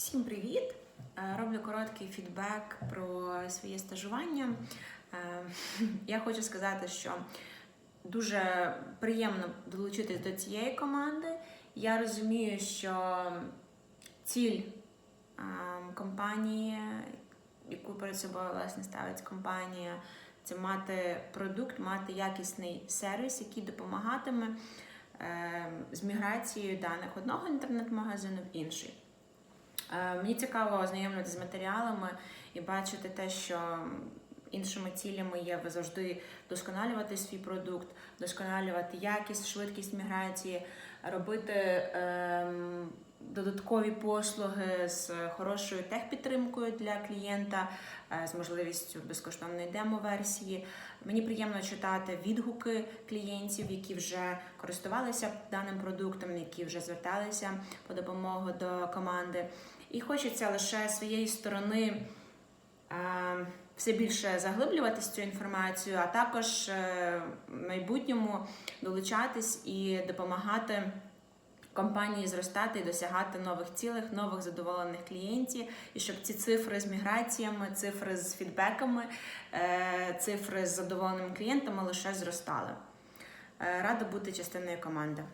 Всім привіт! Е, Роблю короткий фідбек про своє стажування. Е, Я хочу сказати, що дуже приємно долучитись до цієї команди. Я розумію, що ціль е, компанії, яку перед собою власне ставить компанія, це мати продукт, мати якісний сервіс, який допомагатиме е, з міграцією даних одного інтернет-магазину в інший. Е, Мені цікаво ознайомитися з матеріалами і бачити те, що іншими цілями є завжди вдосконалювати свій продукт, вдосконалювати якість, швидкість міграції, робити ем, додаткові послуги з хорошою техпідтримкою для клієнта, е, з можливістю безкоштовної демо-версії. Мені приємно читати відгуки клієнтів, які вже користувалися даним продуктом, які вже зверталися по допомогу до команди. І хочеться лише своєї сторони е, все більше заглиблюватись цю інформацію, а також е, в майбутньому долучатись і допомагати компанії зростати і досягати нових цілих, нових задоволених клієнтів, і щоб ці цифри з міграціями, цифри з фідбеками, е, цифри з задоволеними клієнтами лише зростали. Рада бути частиною команди.